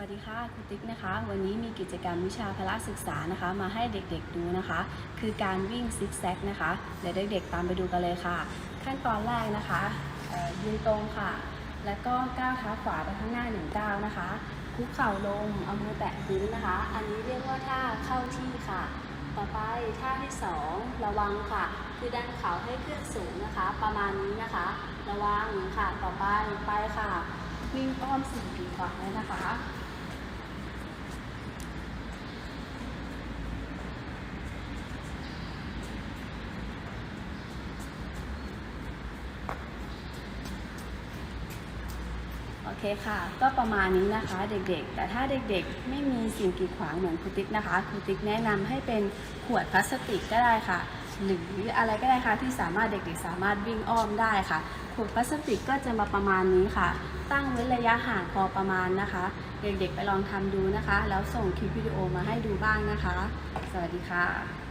วัสดีค่ะครูติ๊กนะคะ วันนี้มีกิจกรรมวิชาพละศึกษานะคะ มาให้เด็กๆดูนะคะ คือการวิ่งซิกแซกนะคะเดี๋ยวเด็กๆตามไปดูกันเลยค่ะ ขั้นตอนแรกนะคะยืนตรงค่ะ แล้วก็ก้าวเท้าขวาไปข้างหน้าหนึ่งก้าวนะคะคุกเข่าลงเอามือแตะพื้นนะคะ อันนี้เรียกว่าท่าเข้าที่ค่ะ ต่อไปท่าที่สองระวังค่ะ คือดันเข่าให้ขึ้นสูงนะคะ ประมาณนี้นะคะ ระวังค่ะต่อไปไปค่ะวิ่งอ้อมสี่ปีขวาเลยนะคะ โอเคค่ะ ก็ประมาณนี้นะคะเด็กๆ แต่ถ้าเด็กๆ ไม่มีสิ่งกีดขวางเหมือนครูติ๊กนะคะครูติ๊กแนะนำให้เป็นขวดพลาสติกก็ได้ค่ะ หรืออะไรก็ได้ค่ะที่สามารถเด็กๆ สามารถวิ่งอ้อมได้ค่ะ ขวดพลาสติกก็จะมาประมาณนี้ค่ะ ตั้งเว้นระยะห่างพอประมาณนะคะ เด็กๆ ไปลองทำดูนะคะ แล้วส่งคลิปวิดีโอมาให้ดูบ้างนะคะ สวัสดีค่ะ